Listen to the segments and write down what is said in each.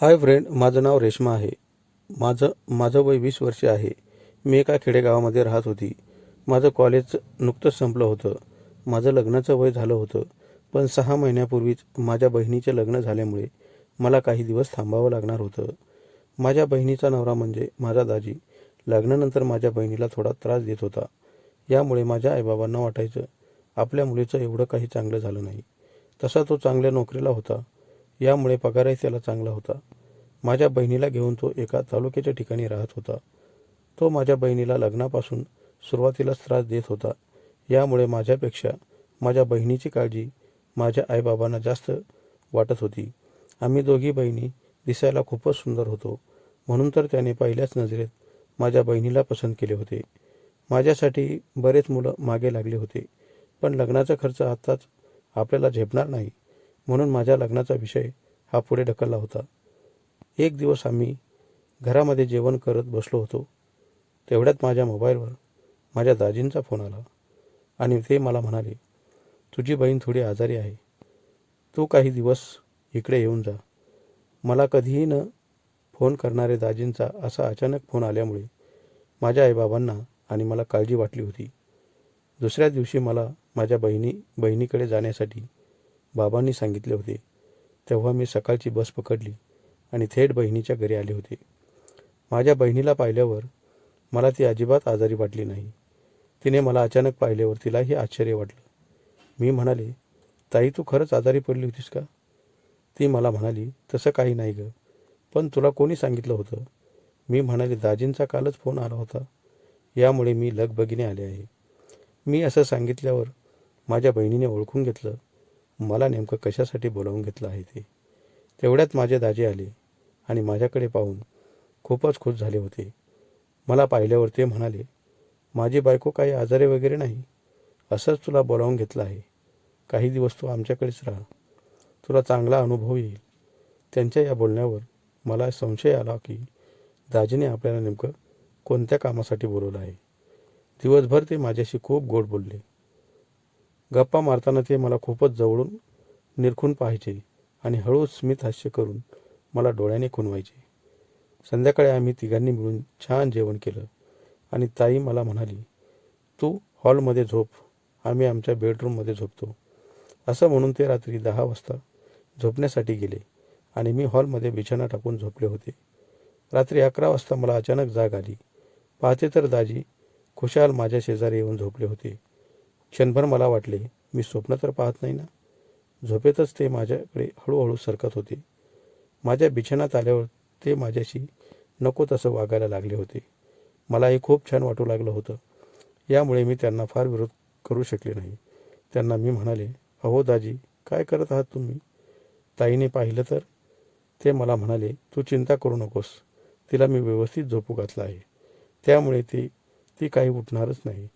Hi friend माझं नाव रेश्मा आहे. माझं माझं वय वीस वर्षे आहे. मी एका खेडेगावामध्ये राहत होती. माझं कॉलेज नुकतंच संपलं होतं. माझं लग्नाचं वय झालं होतं. पण सहा महिन्यापूर्वीच माझ्या बहिणीचे लग्न झाल्यामुळे मला काही दिवस थांबावं लागणार होतं. माझ्या बहिणीचा नवरा म्हणजे माझा दाजी. लग्नानंतर माझ्या बहिणीला थोडा त्रास देत होता. यामुळे माझ्या आईबाबांना वाटायचं आपल्या मुलीचं एवढं काही चांगलं झालं नाही. तसा तो चांगल्या नोकरीला होता. यामुळे पगारही त्याला चांगला होता. माझ्या बहिणीला घेऊन तो एका तालुक्याच्या ठिकाणी राहत होता. तो माझ्या बहिणीला लग्नापासून सुरुवातीलाच त्रास देत होता. यामुळे माझ्यापेक्षा माझ्या बहिणीची काळजी माझ्या आईबाबांना जास्त वाटत होती. आम्ही दोघी बहिणी दिसायला खूपच सुंदर होतो. म्हणून तर त्याने पहिल्याच नजरेत माझ्या बहिणीला पसंत केले होते. माझ्यासाठी बरेच मुलं मागे लागले होते. पण लग्नाचा खर्च आत्ताच आपल्याला झेपणार नाही. म्हणून माझ्या लग्नाचा विषय हा पुढे ढकलला होता. एक दिवस आम्ही घरामध्ये जेवण करत बसलो होतो. तेवढ्यात माझ्या मोबाईलवर माझ्या दाजींचा फोन आला आणि ते मला म्हणाले तुझी बहीण थोडी आजारी आहे. तू काही दिवस इकडे येऊन जा. मला कधीही न फोन करणारे दाजींचा असा अचानक फोन आल्यामुळे माझ्या आईबाबांना आणि मला काळजी वाटली होती. दुसऱ्या दिवशी मला माझ्या बहिणी बहिणीकडे जाण्यासाठी बाबांनी सांगितले होते. तेव्हा मी सकाळची बस पकडली आणि थेट बहिणीच्या घरी आले होते. माझ्या बहिणीला पाहिल्यावर मला ती अजिबात आजारी वाटली नाही. तिने मला अचानक पाहिल्यावर तिलाही आश्चर्य वाटलं. मी म्हणाले ताई तू खरंच आजारी पडली होतीस का? ती मला म्हणाली तसं काही नाही गं पण तुला कोणी सांगितलं होतं? मी म्हणाले दाजींचा कालच फोन आला होता. यामुळे मी लगबगीने आले आहे. मी असं सांगितल्यावर माझ्या बहिणीने ओळखून घेतलं. मला नेमकं कशासाठी बोलावून घेतलं आहे ते? तेवढ्यात माझे दाजी आले आणि माझ्याकडे पाहून खूपच खुश झाले होते. मला पाहिल्यावर ते म्हणाले माझी बायको काही आजारी वगैरे नाही? असंच तुला बोलावून घेतलं आहे. काही दिवस तू आमच्याकडेच राहा. तुला चांगला अनुभव येईल. त्यांच्या या बोलण्यावर मला संशय आला की दाजीने आपल्याला नेमकं कोणत्या कामासाठी बोलवलं आहे. दिवसभर ते माझ्याशी खूप गोड बोलले. गप्पा मारताना ते मला खूपच जवळून निरखून पाहायचे आणि हळू स्मित हास्य करून मला डोळ्याने खुणवायचे. संध्याकाळी आम्ही तिघांनी मिळून छान जेवण केलं आणि ताई मला म्हणाली तू हॉलमध्ये झोप आम्ही आमच्या बेडरूममध्ये झोपतो. असं म्हणून ते रात्री दहा वाजता झोपण्यासाठी गेले आणि मी हॉलमध्ये बिछाना टाकून झोपले होते. रात्री अकरा वाजता मला अचानक जाग आली. पाहते तर दाजी खुशाल माझ्या शेजारी येऊन झोपले होते. क्षणभर मला वाटले मी स्वप्न तर पाहत नाही ना. झोपेतच ते माझ्याकडे हळूहळू सरकत होते. माझ्या बिछाण्यात आल्यावर ते माझ्याशी नको तसं वागायला लागले होते. मलाही खूप छान वाटू लागलं होतं. यामुळे मी त्यांना फार विरोध करू शकले नाही. त्यांना मी म्हणाले अहो दाजी काय करत आहात तुम्ही? ताईने पाहिलं तर? ते मला म्हणाले तू चिंता करू नकोस. तिला मी व्यवस्थित झोपू घातला आहे. त्यामुळे ती ती काही उठणारच नाही.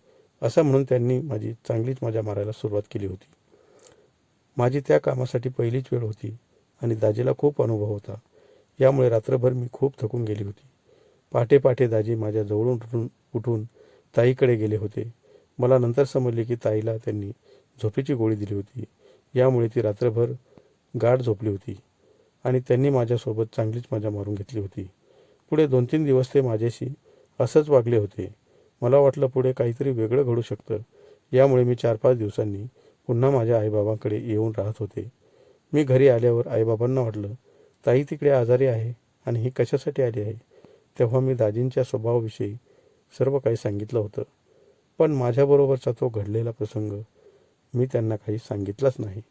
असं म्हणून त्यांनी माझी चांगलीच मजा मारायला सुरुवात केली होती. माझी त्या कामासाठी पहिलीच वेळ होती आणि दाजीला खूप अनुभव होता. यामुळे रात्रभर मी खूप थकून गेली होती. पहाटे पहाटे दाजी माझ्या जवळून उठून उठून ताईकडे गेले होते. मला नंतर समजले की ताईला त्यांनी झोपेची गोळी दिली होती. यामुळे ती रात्रभर गाढ झोपली होती आणि त्यांनी माझ्यासोबत चांगलीच मजा मारून घेतली होती. पुढे दोन तीन दिवस ते माझ्याशी असंच वागले होते. मला वाटलं पुढे काहीतरी वेगळं घडू शकतं. यामुळे मी चार पाच दिवसांनी पुन्हा माझ्या आईबाबांकडे येऊन राहत होते. मी घरी आल्यावर आईबाबांना वाटलं ताई तिकडे आजारी आहे आणि ही कशासाठी आली आहे? तेव्हा मी दाजींच्या स्वभावाविषयी सर्व काही सांगितलं होतं. पण माझ्याबरोबरचा तो घडलेला प्रसंग मी त्यांना काही सांगितलाच नाही.